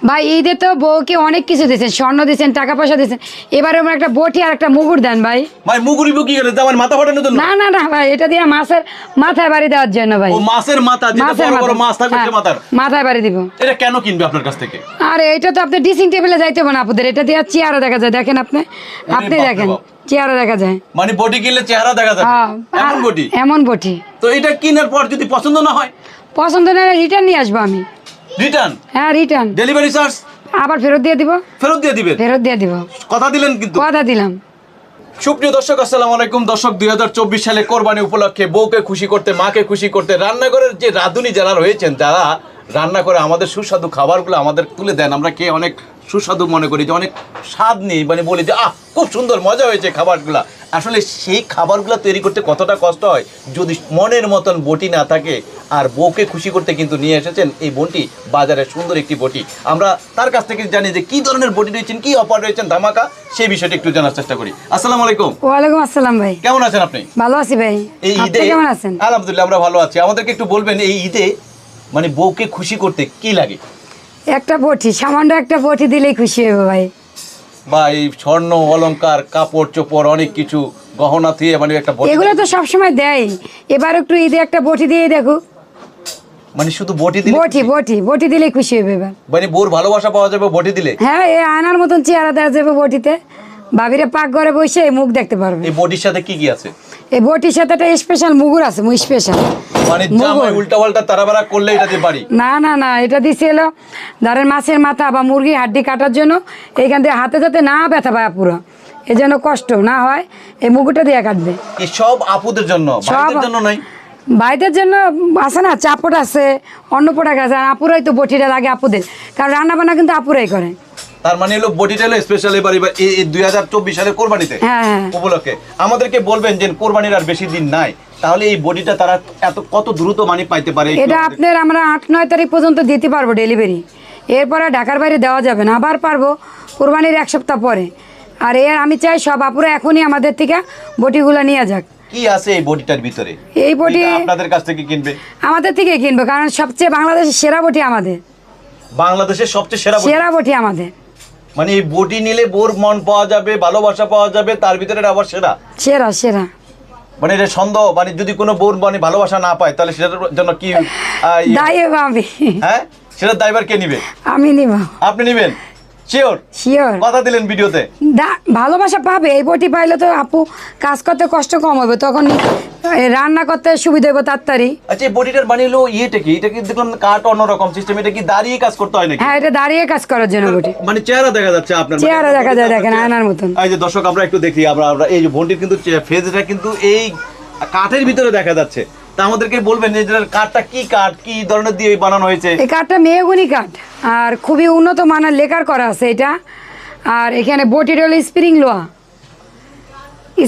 ভাই ঈদে তো বউকে অনেক কিছু দিয়েছেন স্বর্ণ দিয়েছেন টাকা পয়সা দিয়েছেন। এবারে আমার একটা বটি আর একটা মুগুর দেন ভাই। ভাই মুগুরি করে? আমার মাথা ফাটানোর জন্য? না না না ভাই এটা দিয়ে মাছের মাথায় বাড়ি দেওয়ার জন্য ভাই। ও মাছের মাথা যেটা বড় বড় মাছ থাকবে হ্যাঁ, মাথার? মাথায় বাড়ি দিব। এটা কেন কিনবে আপনার কাছ থেকে? আরে এটা তো আপনি ড্রেসিং টেবিলে যাইতে হবে না আপনাদের এটা দিয়ে চেয়ারও দেখা যায়। দেখেন আপনি আপনি দেখেন। চেয়ারও দেখা যায়। মানে বডি কিনলে চেহারা দেখা যাবে? হ্যাঁ, এমন বডি এমন বটি। তো এটা কেনার পর যদি পছন্দ না হয়? পছন্দ না রিটার্ন নিয়ে আসব আমি। রিটার্ন হ্যাঁ রিটার্ন ডেলিভারি চার্জ আবার ফেরত দিয়ে দিব? ফেরত দিয়ে দিবেন? ফেরত দিয়ে দিব। কথা দিলেন কিন্তু। কথা দিলাম। সুপ্রিয় দর্শক আসসালামু আলাইকুম। দর্শক দুই হাজার চব্বিশ সালে কোরবানি উপলক্ষে বউকে খুশি করতে মাকে খুশি করতে রান্নাঘরের যে রাঁধুনি যারা রয়েছেন যারা রান্না করে আমাদের সুস্বাদু খাবারগুলো আমাদের তুলে দেন আমরা খেয়ে অনেক সুস্বাদু মনে করি যে অনেক স্বাদ নেই মানে বলি যে আহ খুব সুন্দর মজা হয়েছে খাবারগুলো। আসলে সেই খাবারগুলো তৈরি করতে কতটা কষ্ট হয় যদি মনের মতন বটি না থাকে আর বউকে খুশি করতে কিন্তু নিয়ে এসেছেন এই বটি বাজারে সুন্দর একটি বটি। আমরা তার কাছ থেকে জানি যে কি ধরনের বটি রয়েছেন কি অফার রয়েছেন ধামাকা সেই বিষয়টি একটু জানার চেষ্টা করি। আসসালামু আলাইকুম। ওয়ালাইকুম আসসালাম ভাই। কেমন আছেন আপনি? ভালো আছি ভাই। এই ঈদে কেমন আছেন? আলহামদুলিল্লাহ আমরা ভালো আছি। আমাদেরকে একটু বলবেন এই ঈদে মানে বউকে খুশি করতে কি লাগে? একটা বটি সামান্য একটা বটি দিলেই খুশি হবে ভাই। বা এই স্বর্ণ অলংকার কাপড় চোপড় অনেক কিছু গহনা দিয়ে মানে একটা বটি এগুলো তো সবসময় দেয়। এবার একটু ঈদে একটা বটি দিয়ে দেখো। মানে শুধু বটি দিলে বটি বটি বটি দিলেই খুশি হবে মানে বোর ভালোবাসা পাওয়া যাবে বটি দিলে? হ্যাঁ এই আয়নার মতন চেহারা দেওয়া যাবে বটিতে। ভাবিরে পাক ঘরে বসে মুখ দেখতে পারবে। এই বটির সাথে কি কি আছে? এই বটির সাথে একটা স্পেশাল মুগুর আছে মুই স্পেশাল মানে জামাই উল্টা পাল্টা তারাবাড়া করলে এটা দিয়ে বাড়ি? না না না এটা দিছে এলো মাছের মাথা বা মুরগি হাড্ডি কাটার জন্য এইখান থেকে হাতে যাতে না ব্যথা পায় পুরো। এই জন্য কষ্ট না হয় এই মুগুরটা দিয়ে কাটবে। সব আপুদের জন্য? ভাইদের জন্য নাই ভাইদের জন্য আছে না চাপট আছে অন্য আছে আর আপুরাই তো বটিটা লাগে আপুদের। কারণ রান্না বান্না কিন্তু আপুরাই করে। তার মানে হলো বডিটা হলো স্পেশাল এবার এবার এই দুই হাজার চব্বিশ সালের কোরবানিতে হ্যাঁ হ্যাঁ উপলক্ষে। আমাদেরকে বলবেন যে কোরবানির আর বেশি দিন নাই তাহলে এই বডিটা তারা এত কত দ্রুত মানি পাইতে পারে এটা আপনার আমরা আট নয় তারিখ পর্যন্ত দিতে পারব ডেলিভারি এরপরে ঢাকার বাইরে দেওয়া যাবে না আবার পারব কোরবানির এক সপ্তাহ পরে। আর এর আমি চাই সব আপুরা এখনই আমাদের থেকে বটিগুলো নিয়ে যাক। কি আছে এই বডিটার ভিতরে? এই বটি আপনাদের কাছ থেকে কিনবে। আমাদের থেকে কিনবো কারণ সবচেয়ে বাংলাদেশের সেরা বটি আমাদের। বাংলাদেশের সবচেয়ে সেরা সেরা বটি আমাদের। মানে এই বডি নিলে বোর মন পাওয়া যাবে ভালোবাসা পাওয়া যাবে তার ভিতরে আবার সেরা? সেরা সেরা। মানে এটা সন্দেহ মানে যদি কোনো বোর মানে ভালোবাসা না পায় তাহলে সেটার জন্য কি ইয়ে- দায়ী হ্যাঁ? সেটার দায়বার কে নিবে? আমি নিব। আপনি নিবেন? শিওর শিওর কথা দিলেন ভিডিওতে। ভালোবাসা পাবে। এই বটি পাইলে তো আপু কাজ করতে কষ্ট কম হবে। তখন রান্না করতে সুবিধা হবে তাড়াতাড়ি। আচ্ছা এই বডিটার বানিয়ে হলো ইয়েটা কি? এটা কি দেখলাম কাঠ অন্যরকম সিস্টেম এটা কি দাঁড়িয়ে কাজ করতে হয় নাকি? হ্যাঁ এটা দাঁড়িয়ে কাজ করার জন্য মানে চেহারা দেখা যাচ্ছে আপনার মানে। চেহারা দেখা যায়, দেখেন, আয়নার মতন। এই যে দর্শক আমরা একটু দেখি আমরা আমরা এই যে বোনটির কিন্তু ফেজটা কিন্তু এই কাঠের ভিতরে দেখা যাচ্ছে। তা আমাদেরকে বলবেন যে কাঠটা কি কাঠ? কি ধরনের দিয়ে বানানো হয়েছে? এই কাঠটা মেহগুনি কাঠ আর খুবই উন্নত মানের লেকার করা আছে এটা। আর এখানে বটির হলো স্প্রিং লোয়া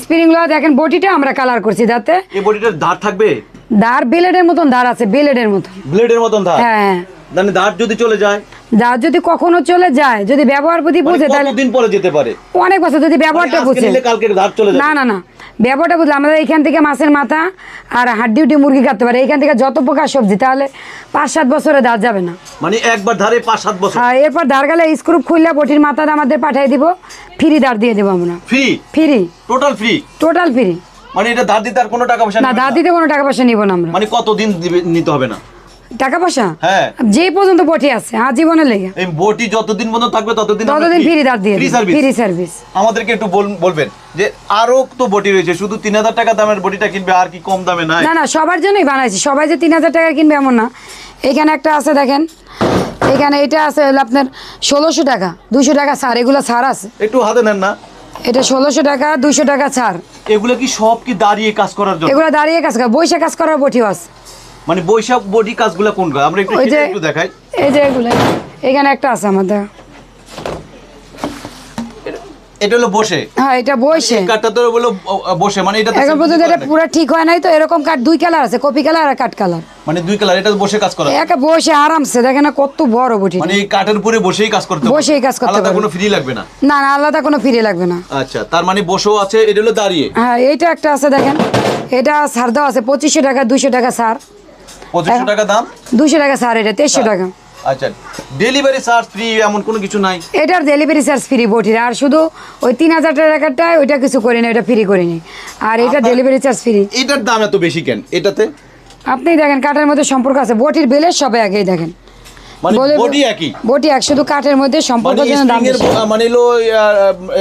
স্প্রিং লোয়া দেখেন বটিটা আমরা কালার করছি যাতে এই বডিটার ধার থাকবে? দাঁড় বেলেডের মতন দাঁড় আছে বেলেডের মতন। ব্লেডের মতন ধার? হ্যাঁ। মানে ধার যদি চলে যায়? যার যদি কখনো চলে যায় যদি ব্যবহার প্রতি মানে বুঝে তাহলে কতদিন পরে যেতে পারে? অনেক বছর যদি মানে ব্যবহারটা বুঝে। কালকে ধার চলে না না না। ব্যবহারটা বুঝলে আমরা এখান থেকে মাছের মাথা আর হাড্ডি উড্ডি মুরগি কাটতে পারে। এখান থেকে যত প্রকার সবজি তাহলে পাঁচ সাত বছরে দাঁত যাবে না। মানে একবার ধারে পাঁচ সাত বছর। আর এরপর ধার গেলে স্ক্রু খুললে বটির মাথাটা আমাদের পাঠিয়ে দিব। ফ্রি দাঁড় দিয়ে দেবো আমরা। Free free total free total free মানে এটা ধার দিতে আর কোনো টাকা পয়সা না নেবে দাঁত কোনো টাকা পয়সা নিব না আমরা। মানে কতদিন নিতে হবে না? টাকা পয়সা হ্যাঁ। যে পর্যন্ত বটি আছে লেগে। এই বটি যতদিন পর্যন্ত থাকবে ততদিন ততদিন ফ্রি দিয়ে। ফ্রি সার্ভিস আমাদেরকে একটু বলবেন যে আরও তো বটি রয়েছে শুধু তিন হাজার টাকা দামের বটিটা কিনবে আর কি কম দামে নাই? না না সবার জন্যই বানাইছি। সবাই যে তিন হাজার টাকা কিনবে এমন না। এখানে একটা আছে দেখেন। এখানে এটা আছে আপনার ষোলোশো টাকা দুশো টাকা ছাড় এগুলো ছাড় আছে। একটু হাতে নেন না। এটা ষোলোশো টাকা দুশো টাকা ছাড়। এগুলো কি সব কি দাঁড়িয়ে কাজ করার জন্য? এগুলো দাঁড়িয়ে কাজ করে বৈশাখ কাজ করার বটিও আছে। মানে বৈশাখ বডি কাজগুলো কোন আমরা একটু একটু দেখাই। এই যে এগুলো। এখানে একটা আছে আমাদের। এটা হলো বসে। হ্যাঁ এটা বসে। তো হলো বসে মানে এটা এখন পর্যন্ত এটা পুরো ঠিক হয় নাই তো এরকম দুই কালার আছে কপি কালার আর কালার। মানে দুই কালার এটা বসে কাজ করা একা বসে আরামসে দেখেন না কত বড় বডি মানে এই কাঠের উপরে বসেই কাজ করতে বসেই কাজ করতে আলাদা কোনো ফ্রি লাগবে না। না না আলাদা কোনো ফ্রি লাগবে না। আচ্ছা তার মানে বসে আছে এটা হলো দাঁড়িয়ে। হ্যাঁ এটা একটা আছে দেখেন। এটা সার দেওয়া আছে পঁচিশশো টাকা দুইশো টাকা সার টাকা দাম? দুশো টাকা স্যার এটা 2300 হ্যাঁ। টাকা। আচ্ছা ডেলিভারি চার্জ ফ্রি এমন কোনো কিছু ডেলিভারি চার্জ ফ্রি বটির আর শুধু ওই তিন হাজার টাকাটায় ওইটা কিছু ওইটা ফ্রি আর এটা ডেলিভারি চার্জ ফ্রি এটার দাম বেশি এটাতে? আপনি দেখেন কাটার মধ্যে সম্পর্ক আছে বটির বেলের সবাই আগেই দেখেন। মানে বলে- বডি একই। বটি এক শুধু কাঠের মধ্যে সম্পর্ক মানে দাম স্প্রিং এর বেশি। মানে হলো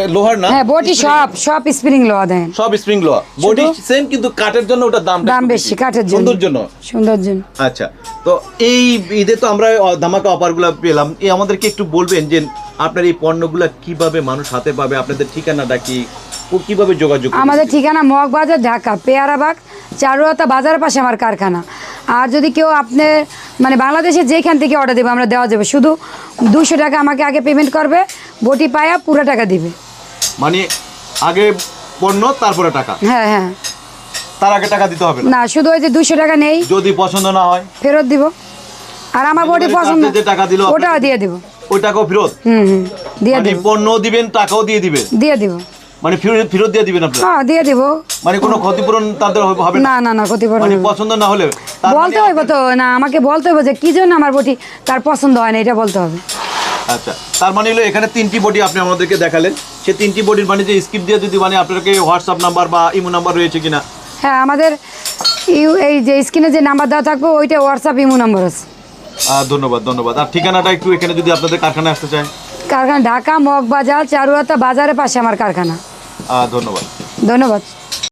লোহার না? হ্যাঁ বটি সব সব স্প্রিং লোয়া দেন। সব স্প্রিং লোহা। বডি সেম কিন্তু কাঠের জন্য ওটার দাম দাম বেশি কাঠের জন্য সুন্দর জন্য। সুন্দর জন্য। আচ্ছা তো এই ঈদে তো আমরা ধামাকা অফারগুলো পেলাম। এই আমাদেরকে একটু বলবেন যে আপনার এই পণ্যগুলো কীভাবে মানুষ হাতে পাবে? আপনাদের ঠিকানাটা কি? কীভাবে যোগাযোগ আমাদের ঠিকানা মগবাজার ঢাকা পেয়ারাবাগ চারুয়াতা বাজারের পাশে আমার কারখানা। আর যদি কেউ আপনি মানে বাংলাদেশে যেখান থেকে অর্ডার দেবে আমরা দেওয়া যাবে। শুধু দুশো টাকা আমাকে আগে পেমেন্ট করবে বটি পায়া পুরো টাকা দিবে। মানে আগে পণ্য তারপরে টাকা? হ্যাঁ হ্যাঁ। তার আগে টাকা দিতে হবে না? শুধু ওই যে দুশো টাকা নেই। যদি পছন্দ না হয়? ফেরত দিব। আর আমার বটি পছন্দ যে টাকা দিলো ওটাও দিয়ে দিব। ওই টাকাও ফেরত? হুম হুম। দিয়ে মানে দিব। পণ্য দিবেন টাকাও দিয়ে দিবেন? দিয়ে দিব। মানে ফেরত ফেরত দিয়ে দিবেন আপনার? হ্যাঁ দিয়ে দিব। মানে কোনো ক্ষতিপূরণ তাদের হবে হবে না? না না ক্ষতিপূরণ মানে পছন্দ না হলে বলতে মানে হইব তো না আমাকে বলতে হবে যে কি জন্য আমার বটি তার পছন্দ হয় না এটা বলতে হবে। আচ্ছা তার মানে হলো এখানে তিনটি বডি আপনি আমাদেরকে দেখালেন। সে তিনটি বডির মানে যে স্ক্রিপ্ট দিয়ে যদি মানে আপনাকে হোয়াটসঅ্যাপ নাম্বার বা ইমো নাম্বার রয়েছে কিনা। হ্যাঁ আমাদের ইউ এই যে স্ক্রিনে যে নাম্বার দেওয়া থাকবে ওইটা হোয়াটসঅ্যাপ ইমো নাম্বার আছে। ধন্যবাদ ধন্যবাদ। আর ঠিকানাটা একটু এখানে যদি আপনাদের কারখানায় আসতে চায়। কারখানা ঢাকা মগবাজার চারুয়াতা বাজারের পাশে আমার কারখানা। ধন্যবাদ। ধন্যবাদ।